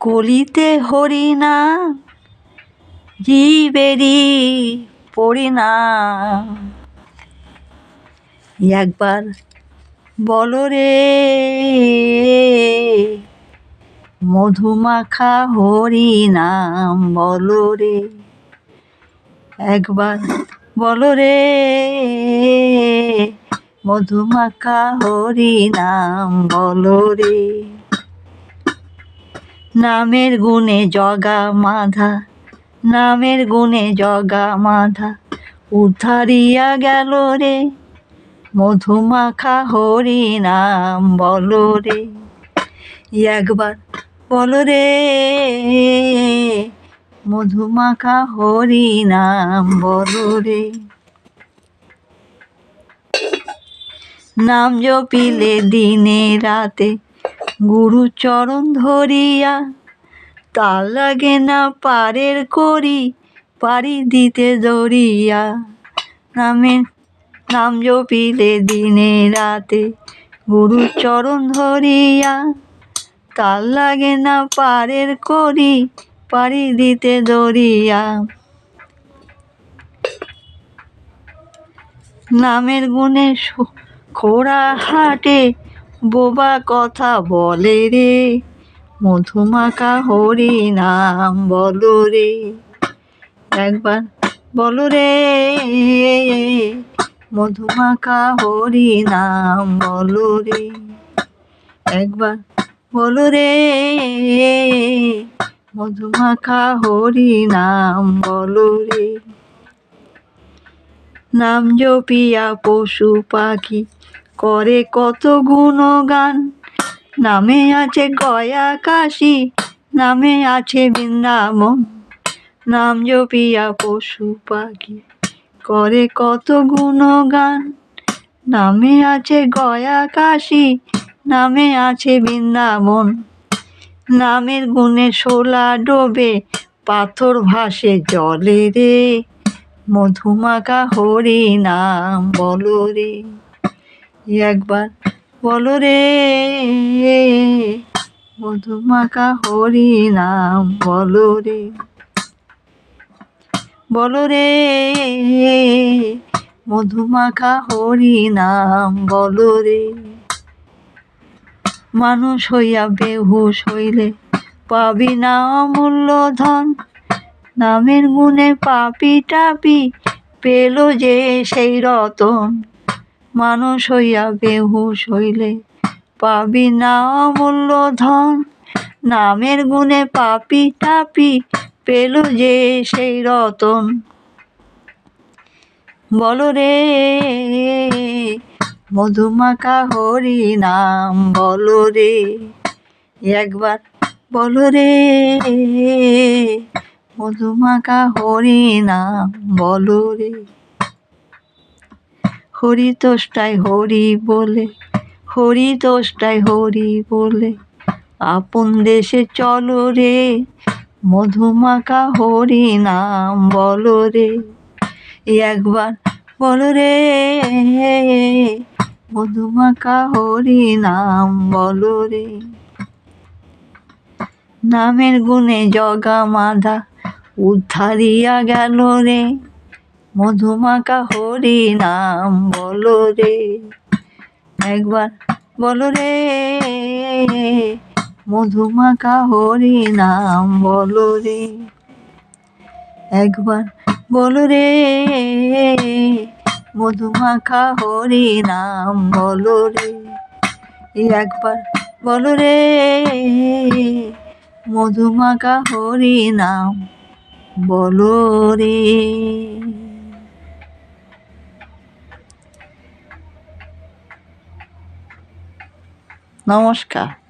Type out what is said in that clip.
কলিতে হরিনা জীবেরি পরিণাম একবার বলো রে, মধুমাখা হরিনাম বলো রে। একবার বলো রে, মধুমাখা হরিনাম বলো রে। নামের গুণে জগা মাধা, নামের গুণে জগা মাধা উদ্ধারিয়া গেল রে, মধুমাখা হরি নাম বলো রে। একবার বল রে, মধুমাখা হরি নাম বলো রে। নাম জপিলে দিনে রাতে গুরু চরণ ধরিয়া তার লাগে না পারের করি, পারি দিতে দরিয়া। নামে, নাম জপিলে দিনে রাতে গুরু চরণ ধরিয়া তার লাগে না পারের করি, পারি দিতে দরিয়া। নামের গুণে খোড়া হাটে বোবা কথা বলে রে। মধুমাখা হরি নাম বলো রে। একবার বলো রে। মধুমাখা হরি নাম বলো রে। একবার বলো রে। মধুমাখা হরি নাম বলো রে। নাম জপিয়া পশু পাখি করে কত গুণগান? নামে আছে গয়া কাশি, নামে আছে বৃন্দাবন। নাম জপিয়া পশু পাখি, করে কত গুণগান? নামে আছে গয়া কাশি, নামে আছে বৃন্দাবন। নামের গুণে শোলা ডোবে, পাথর ভাসে জলে রে। মধুমাকা হরি নাম বলো রে। একবার? বলো রে মধুমাখা হরি নাম বলো রে। বলো রে মধুমাখা হরি নাম বলো রে। মানুষ হইয়া বেহুশ হইলে পাবি না অমূল্য ধন। নামের গুণে পাপি টাপি পেল যে সেই রতন। মানুষ হইয়া বেহুশ হইলে পাবি না অমূল্য ধন নামের গুণে পাপি টাপি পেল যে সেই রতন। বল রে, মধুমাখা হরি নাম বলো রে। একবার বল রে, মধুমাখা হরি নাম বলো রে। হরি তোষ্টাই হরি বলে, হরি তোষ্টাই হরি বলে। আপন দেশে চলো রে, মধুমাখা হরি নাম বলো রে। একবার বলো রে, মধুমাখা হরি নাম বলো রে। নামের গুণে জগা মাধা উদ্ধারিয়া গেল রে। মধুমাখা হরি নাম বলো রে। একবার বলো রে, মধুমাখা হরি নাম বলো রে। একবার বলো রে, মধুমাখা হরি নাম বলো রে। একবার বলো রে, মধুমাখা হরি নাম বলো রে। não Oscar.